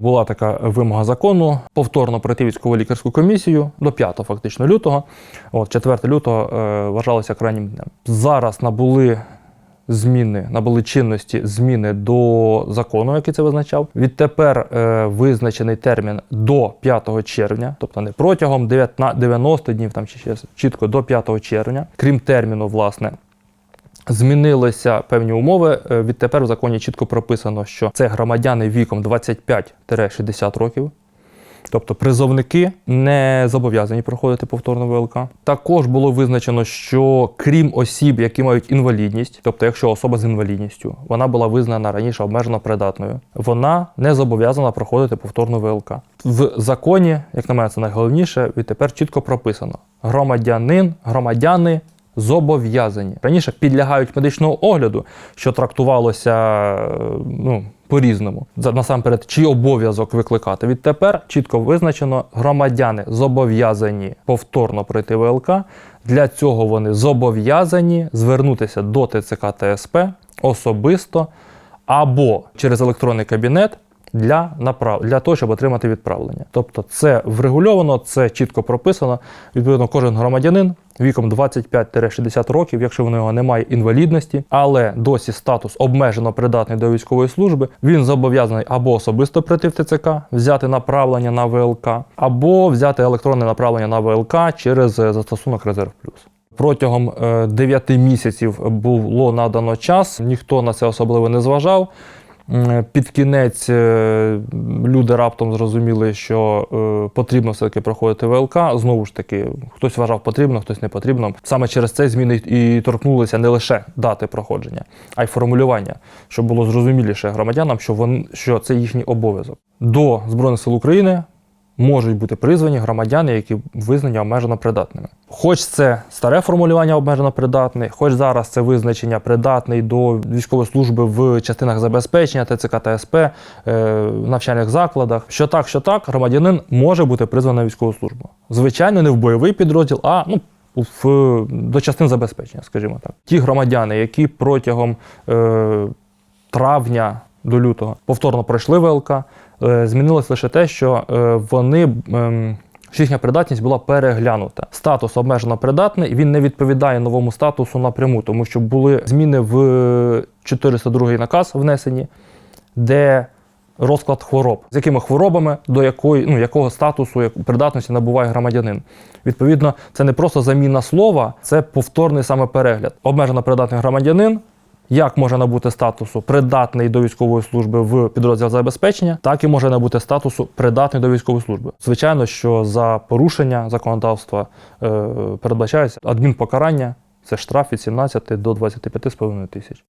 Була така вимога закону повторно пройти військово лікарську комісію до 5 фактично лютого. От 4 лютого е, вважалося крайнім днем. Зараз набули зміни, набули чинності зміни до закону, який це визначав. Відтепер е, визначений термін до 5 червня, тобто не протягом 19 90 днів, там чи ще чітко до 5 червня. Крім терміну, власне, Змінилися певні умови. Е, Відтепер в законі чітко прописано, що це громадяни віком 25-60 років. Тобто призовники не зобов'язані проходити повторну ВЛК. Також було визначено, що крім осіб, які мають інвалідність, тобто якщо особа з інвалідністю, вона була визнана раніше обмежено придатною, вона не зобов'язана проходити повторну ВЛК. В законі, як на мене, це найголовніше, відтепер чітко прописано: громадянин, громадяни зобов'язані. Раніше підлягають медичного огляду, що трактувалося е, ну, по-різному. Насамперед, чий обов'язок викликати. Відтепер чітко визначено, громадяни зобов'язані повторно пройти ВЛК. Для цього вони зобов'язані звернутися до ТЦК ТСП особисто або через електронний кабінет для направ... для того, щоб отримати відправлення. Тобто це врегульовано, це чітко прописано. Відповідно, кожен громадянин віком 25-60 років, якщо в нього немає інвалідності, але досі статус обмежено придатний до військової служби, він зобов'язаний або особисто прийти в ТЦК, взяти направлення на ВЛК, або взяти електронне направлення на ВЛК через е, застосунок Резерв Плюс. Протягом 9 місяців було надано час, ніхто на це особливо не зважав. М, Під кінець е, люди раптом зрозуміли, що е, потрібно все-таки проходити ВЛК. Знову ж таки, хтось вважав потрібно, хтось не потрібно. Саме через це зміни і торкнулися не лише дати проходження, а й формулювання, щоб було зрозуміліше громадянам, що, вон, що це їхній обов'язок. До Збройних сил України можуть бути призвані громадяни, які визнані обмежено придатними. Хоч це старе формулювання обмежено придатний, хоч зараз це визначення придатний до військової служби в частинах забезпечення ТЦК та СП, е, навчальних закладах. Що так, що так, громадянин може бути призваний на військову службу. Звичайно, не в бойовий підрозділ, а ну. В, до частин забезпечення, скажімо так. Ті громадяни, які протягом е, травня до лютого повторно пройшли ВЛК, змінилось лише те, що е, вони. ем, що їхня придатність була переглянута. Статус обмежено придатний, він не відповідає новому статусу напряму, тому що були зміни в 402 наказ внесені, де розклад хвороб, з якими хворобами, до якої, ну, якого статусу придатності набуває громадянин. Відповідно, це не просто заміна слова, це повторний саме перегляд. Обмежено придатний громадянин як може набути статусу придатний до військової служби в підрозділ забезпечення, так і може набути статусу придатний до військової служби. Звичайно, що за порушення законодавства е, передбачається адмінпокарання, це штраф від 17 до 25,5 тисяч.